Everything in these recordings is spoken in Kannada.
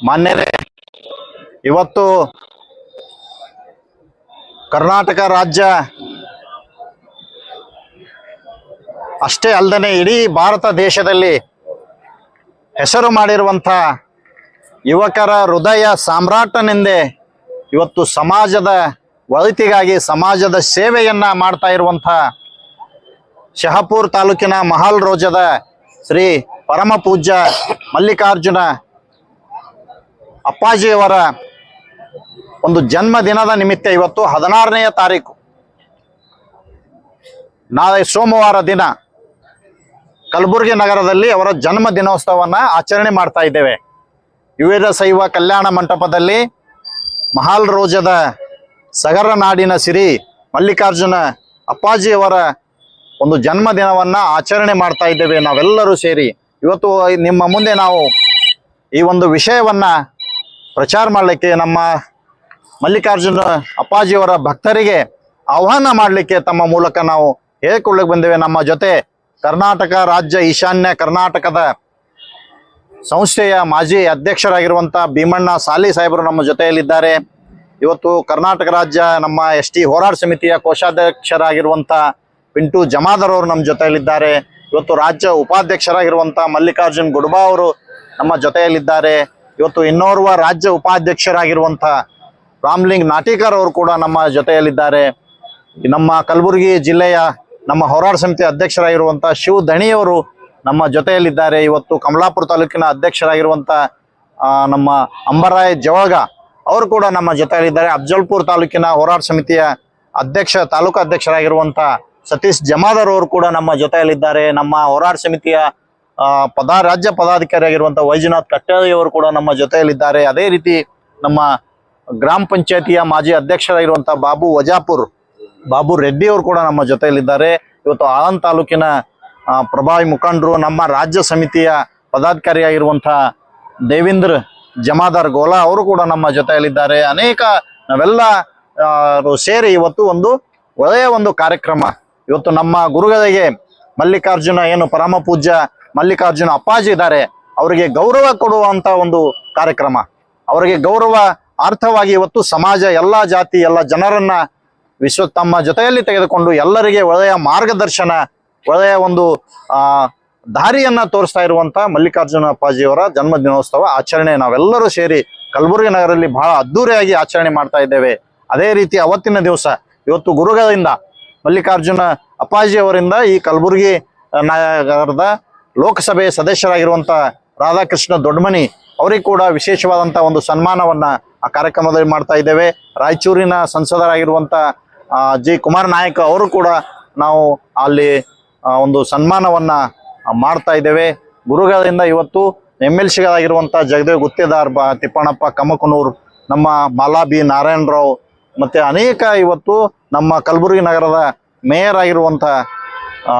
ಮಾನ್ಯರೇ ಇವತ್ತು ಕರ್ನಾಟಕ ರಾಜ್ಯ ಅಷ್ಟೇ ಅಲ್ಲದೆ ಇಡೀ ಭಾರತ ದೇಶದಲ್ಲಿ ಹೆಸರು ಮಾಡಿರುವಂಥ ಯುವಕರ ಹೃದಯ ಸಾಮ್ರಾಟನೆಂದೇ ಇವತ್ತು ಸಮಾಜದ ಒಳಿತಿಗಾಗಿ ಸಮಾಜದ ಸೇವೆಯನ್ನ ಮಾಡ್ತಾ ಇರುವಂಥ ಶಹಪುರ್ ತಾಲೂಕಿನ ಮಹಾಲ್ ರೋಜದ ಶ್ರೀ ಪರಮ ಪೂಜ್ಯ ಮಲ್ಲಿಕಾರ್ಜುನ ಅಪ್ಪಾಜಿಯವರ ಒಂದು ಜನ್ಮದಿನದ ನಿಮಿತ್ತ ಇವತ್ತು ಹದಿನಾರನೆಯ ತಾರೀಕು. ನಾಳೆ ಸೋಮವಾರ ದಿನ ಕಲಬುರಗಿ ನಗರದಲ್ಲಿ ಅವರ ಜನ್ಮ ದಿನೋತ್ಸವವನ್ನು ಆಚರಣೆ ಮಾಡ್ತಾ ಇದ್ದೇವೆ. ವಿವಿಧ ಶೈವ ಕಲ್ಯಾಣ ಮಂಟಪದಲ್ಲಿ ಮಹಾಲ್ ರೋಜದ ಸಗರ ನಾಡಿನ ಸಿರಿ ಮಲ್ಲಿಕಾರ್ಜುನ ಅಪ್ಪಾಜಿಯವರ ಒಂದು ಜನ್ಮದಿನವನ್ನ ಆಚರಣೆ ಮಾಡ್ತಾ ಇದ್ದೇವೆ ನಾವೆಲ್ಲರೂ ಸೇರಿ. ಇವತ್ತು ನಿಮ್ಮ ಮುಂದೆ ನಾವು ಈ ಒಂದು ವಿಷಯವನ್ನ ಪ್ರಚಾರ ಮಾಡಲಿಕ್ಕೆ ನಮ್ಮ ಮಲ್ಲಿಕಾರ್ಜುನ ಅಪ್ಪಾಜಿಯವರ ಭಕ್ತರಿಗೆ ಆಹ್ವಾನ ಮಾಡಲಿಕ್ಕೆ ತಮ್ಮ ಮೂಲಕ ನಾವು ಹೇಳಿಕೊಳ್ಳಕ್ಕೆ ಬಂದೇವೆ. ನಮ್ಮ ಜೊತೆ ಕರ್ನಾಟಕ ರಾಜ್ಯ ಈಶಾನ್ಯ ಕರ್ನಾಟಕದ ಸಂಸ್ಥೆಯ ಮಾಜಿ ಅಧ್ಯಕ್ಷರಾಗಿರುವಂಥ ಭೀಮಣ್ಣ ಸಾಲಿ ಸಾಹೇಬರು ನಮ್ಮ ಜೊತೆಯಲ್ಲಿದ್ದಾರೆ. ಇವತ್ತು ಕರ್ನಾಟಕ ರಾಜ್ಯ ನಮ್ಮ ಎಸ್ ಟಿ ಹೋರಾಟ ಸಮಿತಿಯ ಕೋಶಾಧ್ಯಕ್ಷರಾಗಿರುವಂಥ ಪಿಂಟು ಜಮಾದರ್ ಅವರು ನಮ್ಮ ಜೊತೆಯಲ್ಲಿದ್ದಾರೆ. ಇವತ್ತು ರಾಜ್ಯ ಉಪಾಧ್ಯಕ್ಷರಾಗಿರುವಂಥ ಮಲ್ಲಿಕಾರ್ಜುನ್ ಗುಡ್ಬಾ ಅವರು ನಮ್ಮ ಜೊತೆಯಲ್ಲಿದ್ದಾರೆ. ಇವತ್ತು ಇನ್ನೋರ್ವ ರಾಜ್ಯ ಉಪಾಧ್ಯಕ್ಷರಾಗಿರುವಂಥ ರಾಮ್ಲಿಂಗ್ ನಾಟಿಕರ್ ಅವರು ಕೂಡ ನಮ್ಮ ಜೊತೆಯಲ್ಲಿದ್ದಾರೆ. ನಮ್ಮ ಕಲಬುರಗಿ ಜಿಲ್ಲೆಯ ನಮ್ಮ ಹೋರಾಟ ಸಮಿತಿ ಅಧ್ಯಕ್ಷರಾಗಿರುವಂತಹ ಶಿವ ದಣಿಯವರು ನಮ್ಮ ಜೊತೆಯಲ್ಲಿದ್ದಾರೆ. ಇವತ್ತು ಕಮಲಾಪುರ ತಾಲೂಕಿನ ಅಧ್ಯಕ್ಷರಾಗಿರುವಂಥ ನಮ್ಮ ಅಂಬರಾಯ್ ಜವಳಗ ಅವರು ಕೂಡ ನಮ್ಮ ಜೊತೆಯಲ್ಲಿದ್ದಾರೆ. ಅಫ್ಜಲ್ಪುರ್ ತಾಲೂಕಿನ ಹೋರಾಟ ಸಮಿತಿಯ ಅಧ್ಯಕ್ಷ, ತಾಲೂಕು ಅಧ್ಯಕ್ಷರಾಗಿರುವಂಥ ಸತೀಶ್ ಜಮಾದರ್ ಅವರು ಕೂಡ ನಮ್ಮ ಜೊತೆಯಲ್ಲಿದ್ದಾರೆ. ನಮ್ಮ ಹೋರಾಟ ಸಮಿತಿಯ ಪದ, ರಾಜ್ಯ ಪದಾಧಿಕಾರಿಯಾಗಿರುವಂಥ ವೈಜನಾಥ್ ಕಟ್ಟಳಿ ಅವರು ಕೂಡ ನಮ್ಮ ಜೊತೆಯಲ್ಲಿದ್ದಾರೆ. ಅದೇ ರೀತಿ ನಮ್ಮ ಗ್ರಾಮ ಪಂಚಾಯತಿಯ ಮಾಜಿ ಅಧ್ಯಕ್ಷರಾಗಿರುವಂಥ ಬಾಬು ವಜಾಪುರ್, ಬಾಬು ರೆಡ್ಡಿ ಅವರು ಕೂಡ ನಮ್ಮ ಜೊತೆಯಲ್ಲಿದ್ದಾರೆ. ಇವತ್ತು ಆಳಂದ್ ತಾಲೂಕಿನ ಪ್ರಭಾವಿ ಮುಖಂಡರು, ನಮ್ಮ ರಾಜ್ಯ ಸಮಿತಿಯ ಪದಾಧಿಕಾರಿಯಾಗಿರುವಂಥ ದೇವೇಂದ್ರ ಜಮಾದಾರ್ ಗೋಲಾ ಅವರು ಕೂಡ ನಮ್ಮ ಜೊತೆಯಲ್ಲಿದ್ದಾರೆ. ಅನೇಕ ನಾವೆಲ್ಲ ಸೇರಿ ಇವತ್ತು ಒಂದು ಒಳ್ಳೆಯ ಒಂದು ಕಾರ್ಯಕ್ರಮ. ಇವತ್ತು ನಮ್ಮ ಗುರುಗಳಿಗೆ ಮಲ್ಲಿಕಾರ್ಜುನ ಏನು ಪರಮ ಪೂಜ್ಯ ಮಲ್ಲಿಕಾರ್ಜುನ ಅಪ್ಪಾಜಿ ಇದ್ದಾರೆ, ಅವರಿಗೆ ಗೌರವ ಕೊಡುವಂತ ಒಂದು ಕಾರ್ಯಕ್ರಮ. ಅವರಿಗೆ ಗೌರವ ಅರ್ಥವಾಗಿ ಇವತ್ತು ಸಮಾಜ, ಎಲ್ಲ ಜಾತಿ, ಎಲ್ಲ ಜನರನ್ನ ವಿಶ್ವ, ತಮ್ಮ ಜೊತೆಯಲ್ಲಿ ತೆಗೆದುಕೊಂಡು ಎಲ್ಲರಿಗೆ ಒಳ್ಳೆಯ ಮಾರ್ಗದರ್ಶನ, ಒಳ್ಳೆಯ ಒಂದು, ಆ, ದಾರಿಯನ್ನ ತೋರಿಸ್ತಾ ಇರುವಂತ ಮಲ್ಲಿಕಾರ್ಜುನ ಅಪ್ಪಾಜಿಯವರ ಜನ್ಮ ದಿನೋತ್ಸವ ಆಚರಣೆ. ನಾವೆಲ್ಲರೂ ಸೇರಿ ಕಲಬುರಗಿ ನಗರದಲ್ಲಿ ಬಹಳ ಅದ್ದೂರಿಯಾಗಿ ಆಚರಣೆ ಮಾಡ್ತಾ ಇದ್ದೇವೆ. ಅದೇ ರೀತಿ ಅವತ್ತಿನ ದಿವಸ, ಇವತ್ತು ಗುರುಗಳಿಂದ ಮಲ್ಲಿಕಾರ್ಜುನ ಅಪ್ಪಾಜಿಯವರಿಂದ ಈ ಕಲಬುರಗಿ ನಗರದ ಲೋಕಸಭೆ ಸದಸ್ಯರಾಗಿರುವಂಥ ರಾಧಾಕೃಷ್ಣ ದೊಡ್ಡಮನಿ ಅವರಿಗೆ ಕೂಡ ವಿಶೇಷವಾದಂಥ ಒಂದು ಸನ್ಮಾನವನ್ನ ಆ ಕಾರ್ಯಕ್ರಮದಲ್ಲಿ ಮಾಡ್ತಾ ಇದ್ದೇವೆ. ರಾಯಚೂರಿನ ಸಂಸದರಾಗಿರುವಂತ ಆ, ಜಿ ಕುಮಾರ್ ನಾಯಕ್ ಅವರು ಕೂಡ ನಾವು ಅಲ್ಲಿ ಒಂದು ಸನ್ಮಾನವನ್ನ ಮಾಡ್ತಾ ಇದ್ದೇವೆ. ಗುರುಗಳಿಂದ ಇವತ್ತು ಎಂ ಎಲ್ ಸಿಗಳಾಗಿರುವಂಥ ಜಗದೇವ್ ಗುತ್ತೇದಾರ್ ಬಾ ತಿಪ್ಪಣ್ಣಪ್ಪ ಕಮಕನೂರ್ ನಮ್ಮ ಮಾಲಾಬಿ ನಾರಾಯಣರಾವ್ ಮತ್ತೆ ಅನೇಕ ಇವತ್ತು ನಮ್ಮ ಕಲಬುರಗಿ ನಗರದ ಮೇಯರ್ ಆಗಿರುವಂಥ ಆ,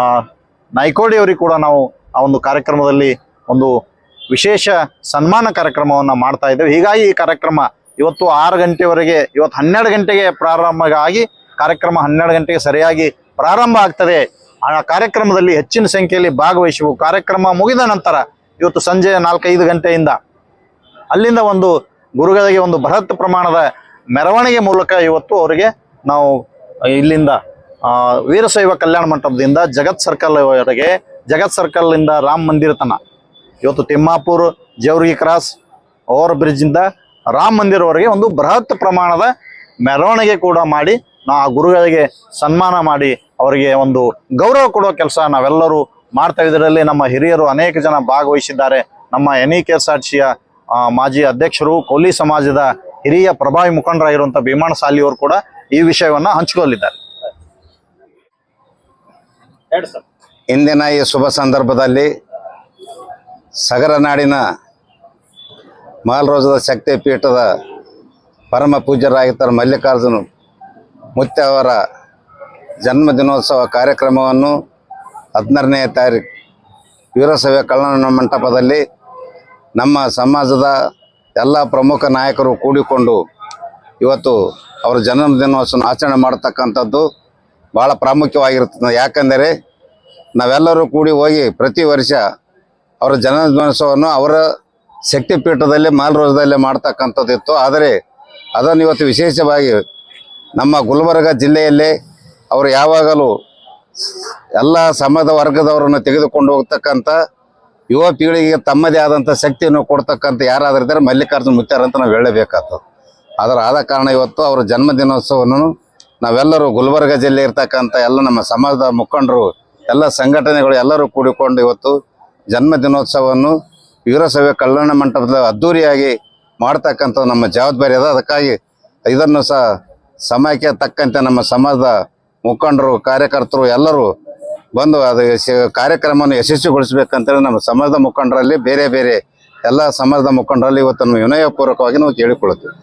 ನಾಯ್ಕೋಡಿ ಅವರಿಗೆ ಕೂಡ ನಾವು ಆ ಒಂದು ಕಾರ್ಯಕ್ರಮದಲ್ಲಿ ಒಂದು ವಿಶೇಷ ಸನ್ಮಾನ ಕಾರ್ಯಕ್ರಮವನ್ನು ಮಾಡ್ತಾ ಇದ್ದೇವೆ. ಹೀಗಾಗಿ ಈ ಕಾರ್ಯಕ್ರಮ ಇವತ್ತು ಆರು ಗಂಟೆವರೆಗೆ, ಇವತ್ತು ಹನ್ನೆರಡು ಗಂಟೆಗೆ ಪ್ರಾರಂಭ ಆಗಿ ಕಾರ್ಯಕ್ರಮ ಹನ್ನೆರಡು ಗಂಟೆಗೆ ಸರಿಯಾಗಿ ಪ್ರಾರಂಭ ಆಗ್ತದೆ. ಆ ಕಾರ್ಯಕ್ರಮದಲ್ಲಿ ಹೆಚ್ಚಿನ ಸಂಖ್ಯೆಯಲ್ಲಿ ಭಾಗವಹಿಸುವ ಕಾರ್ಯಕ್ರಮ ಮುಗಿದ ನಂತರ ಇವತ್ತು ಸಂಜೆ ನಾಲ್ಕೈದು ಗಂಟೆಯಿಂದ ಅಲ್ಲಿಂದ ಒಂದು ಗುರುಗಳಿಗೆ ಒಂದು ಬೃಹತ್ ಪ್ರಮಾಣದ ಮೆರವಣಿಗೆ ಮೂಲಕ ಇವತ್ತು ಅವರಿಗೆ ನಾವು ಇಲ್ಲಿಂದ ವೀರಶೈವ ಕಲ್ಯಾಣ ಮಂಟಪದಿಂದ ಜಗತ್ ಸರ್ಕಲ್ ವರೆಗೆ ಜಗತ್ ಸರ್ಕಲ್ ಇಂದ ರಾಮ್ ಮಂದಿರ ತನ. ಇವತ್ತು Timmapur, Jevargi cross over bridge ಇಂದ ರಾಮ್ ಮಂದಿರವರೆಗೆ ಒಂದು ಬೃಹತ್ ಪ್ರಮಾಣದ ಮೆರವಣಿಗೆ ಕೂಡ ಮಾಡಿ ನಾವು ಆ ಗುರುಗಳಿಗೆ ಸನ್ಮಾನ ಮಾಡಿ ಅವರಿಗೆ ಒಂದು ಗೌರವ ಕೊಡೋ ಕೆಲಸ ನಾವೆಲ್ಲರೂ ಮಾಡ್ತಾ ಇದರಲ್ಲಿ ನಮ್ಮ ಹಿರಿಯರು ಅನೇಕ ಜನ ಭಾಗವಹಿಸಿದ್ದಾರೆ. ನಮ್ಮ N E K S R ಸಿಯ ಮಾಜಿ ಅಧ್ಯಕ್ಷರು ಕೋಲಿ ಸಮಾಜದ ಹಿರಿಯ ಪ್ರಭಾವಿ ಮುಖಂಡರಾಗಿರುವಂಥ ಭೀಮಾನ ಸಾಲಿಯವರು ಕೂಡ ಈ ವಿಷಯವನ್ನ ಹಂಚಿಕೊಳ್ಳಿದ್ದಾರೆ ಇಂದಿನ ಈ ಶುಭ ಸಂದರ್ಭದಲ್ಲಿ ಸಗರನಾಡಿನ ಮಾಲ್ರೋಜದ ಶಕ್ತಿ ಪೀಠದ ಪರಮ ಪೂಜ್ಯರಾಗಿದ್ದ ಮಲ್ಲಿಕಾರ್ಜುನ ಮುತ್ಯ ಅವರ ಜನ್ಮ ದಿನೋತ್ಸವ ಕಾರ್ಯಕ್ರಮವನ್ನು ಹದಿನಾರನೇ ತಾರೀಕು ವೀರಸಭೆ ಕಲ್ಯಾಣ ಮಂಟಪದಲ್ಲಿ ನಮ್ಮ ಸಮಾಜದ ಎಲ್ಲ ಪ್ರಮುಖ ನಾಯಕರು ಕೂಡಿಕೊಂಡು ಇವತ್ತು ಅವರ ಜನ್ಮ ದಿನೋತ್ಸವ ಆಚರಣೆ ಮಾಡತಕ್ಕಂಥದ್ದು ಭಾಳ ಪ್ರಾಮುಖ್ಯವಾಗಿರ್ತದೆ ಯಾಕಂದರೆ ನಾವೆಲ್ಲರೂ ಕೂಡಿ ಹೋಗಿ ಪ್ರತಿ ವರ್ಷ ಅವರ ಜನ್ಮ ಅವರ ಅವರ ಶಕ್ತಿಪೀಠದಲ್ಲಿ, ಮಾಲ್ರೋಜದಲ್ಲಿ ಮಾಡ್ತಕ್ಕಂಥದ್ದಿತ್ತು ಆದರೆ ಅದನ್ನು ಇವತ್ತು ವಿಶೇಷವಾಗಿ ನಮ್ಮ ಗುಲ್ಬರ್ಗ ಜಿಲ್ಲೆಯಲ್ಲೇ ಅವರು ಯಾವಾಗಲೂ ಎಲ್ಲ ಸಮಾಜ ವರ್ಗದವರನ್ನು ತೆಗೆದುಕೊಂಡು ಹೋಗ್ತಕ್ಕಂಥ ಯುವ ಪೀಳಿಗೆಗೆ ತಮ್ಮದೇ ಆದಂಥ ಶಕ್ತಿಯನ್ನು ಕೊಡ್ತಕ್ಕಂಥ ಯಾರಾದರೂ ಇದ್ದಾರೆ ಮಲ್ಲಿಕಾರ್ಜುನ ಮುತ್ಯಾರ ಅಂತ ನಾವು ಹೇಳಬೇಕಾಗ್ತದೆ. ಅದರ ಆದ ಕಾರಣ ಇವತ್ತು ಅವರ ಜನ್ಮದಿನೋತ್ಸವವನ್ನು ನಾವೆಲ್ಲರೂ ಗುಲ್ಬರ್ಗ ಜಿಲ್ಲೆ ಇರ್ತಕ್ಕಂಥ ಎಲ್ಲ ನಮ್ಮ ಸಮಾಜದ ಮುಖಂಡರು ಎಲ್ಲ ಸಂಘಟನೆಗಳು ಎಲ್ಲರೂ ಕೂಡಿಕೊಂಡು ಇವತ್ತು ಜನ್ಮ ದಿನೋತ್ಸವವನ್ನು ವೀರಸಭೆ ಕಲ್ಯಾಣ ಮಂಟಪದ ಅದ್ದೂರಿಯಾಗಿ ಮಾಡ್ತಕ್ಕಂಥ ನಮ್ಮ ಜವಾಬ್ದಾರಿ ಅದ. ಅದಕ್ಕಾಗಿ ಇದನ್ನು ಸಹ ಸಮಯಕ್ಕೆ ತಕ್ಕಂತೆ ನಮ್ಮ ಸಮಾಜದ ಮುಖಂಡರು, ಕಾರ್ಯಕರ್ತರು ಎಲ್ಲರೂ ಬಂದು ಅದು ಕಾರ್ಯಕ್ರಮವನ್ನು ಯಶಸ್ವಿಗೊಳಿಸಬೇಕಂತೇಳಿ ನಮ್ಮ ಸಮಾಜದ ಮುಖಂಡರಲ್ಲಿ ಬೇರೆ ಬೇರೆ ಎಲ್ಲ ಸಮಾಜದ ಮುಖಂಡರಲ್ಲಿ ಇವತ್ತು ನಮ್ಮ ವಿನಯಪೂರ್ವಕವಾಗಿ ನಾವು ಕೇಳಿಕೊಳ್ಳುತ್ತೇವೆ.